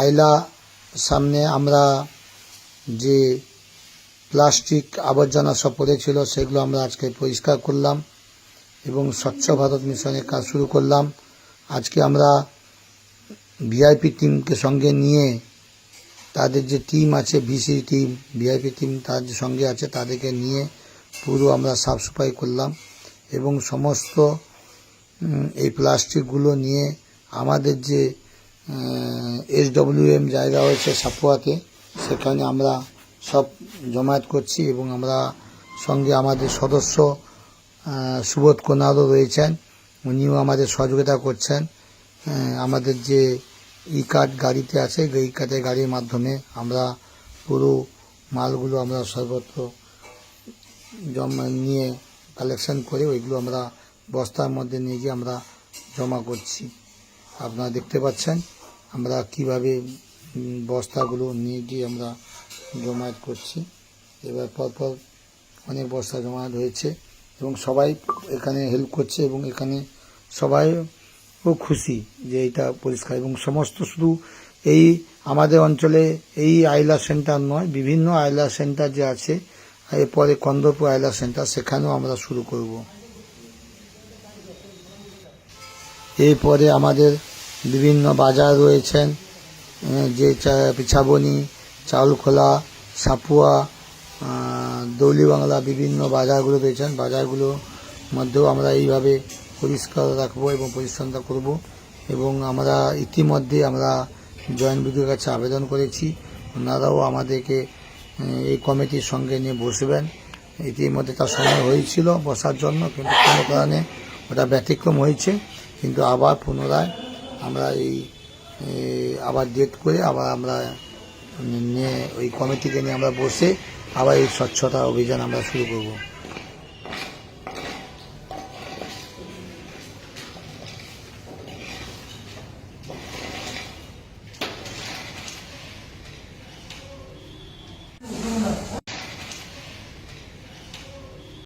আয়লা, সামনে আমরা যে প্লাস্টিক আবর্জনা সব পড়েছিল সেগুলো আমরা আজকে পরিষ্কার করলাম এবং স্বচ্ছ ভারত মিশনের কাজ শুরু করলাম। আজকে আমরা ভিআইপি টিমকে সঙ্গে নিয়ে তাদের যে টিম আছে ভিসি টিম ভিআইপি টিম তার যে সঙ্গে আছে, তাদেরকে নিয়ে পুরো আমরা সাফ সাফাই করলাম এবং সমস্ত এই প্লাস্টিকগুলো নিয়ে আমাদের যে এস এম জায়গা হয়েছে সাপুয়াতে। সেখানে আমরা সব জমায়েত করছি এবং আমরা সঙ্গে আমাদের সদস্য সুবোধ কোনারও রয়েছেন। উনিও আমাদের সহযোগিতা করছেন। আমাদের যে ই কার্ড গাড়িতে আছে এই কার্ডের গাড়ির মাধ্যমে আমরা পুরো মালগুলো আমরা সর্বত্র জমা, নিয়ে কালেকশন করে ওইগুলো আমরা বস্তার মধ্যে নিয়ে গিয়ে আমরা জমা করছি। আপনারা দেখতে পাচ্ছেন। আমরা কীভাবে বস্তাগুলো নিয়ে গিয়ে আমরা জমায়েত করছি। এবার পরপর অনেক বস্তা জমায়েত হয়েছে এবং সবাই এখানে হেল্প করছে এবং এখানে সবাই খুব খুশি যে এটা পরিষ্কার এবং সমস্ত শুধু এই আমাদের অঞ্চলে এই আইলা সেন্টার নয়, বিভিন্ন আইলা সেন্টার যে আছে, এরপরে কন্দরপুর আইলা সেন্টার সেখানেও আমরা শুরু করব। এরপরে আমাদের বিভিন্ন বাজার রয়েছেন যে পিছাবনি চাউলখোলা সাপুয়া দৌলিবাংলা বিভিন্ন বাজারগুলো রয়েছেন বাজারগুলোর মধ্যেও আমরা এইভাবে পরিষ্কার রাখব এবং পরিচ্ছন্নতা করব এবং আমরা ইতিমধ্যে আমরা জয়েন্ট বিডিওর কাছে আবেদন করেছি। ওনারাও আমাদেরকে এই কমিটির সঙ্গে নিয়ে বসবেন। ইতিমধ্যে তার সময় হয়েছিল বসার জন্য, কিন্তু কোনো কারণে ওটা ব্যতিক্রম হয়েছে। কিন্তু আবার পুনরায় আমরা এই আবার ডেট করে আবার আমরা নিয়ে ওই কমিটিকে নিয়ে আমরা বসে আবার এই স্বচ্ছতা অভিযান আমরা শুরু করব।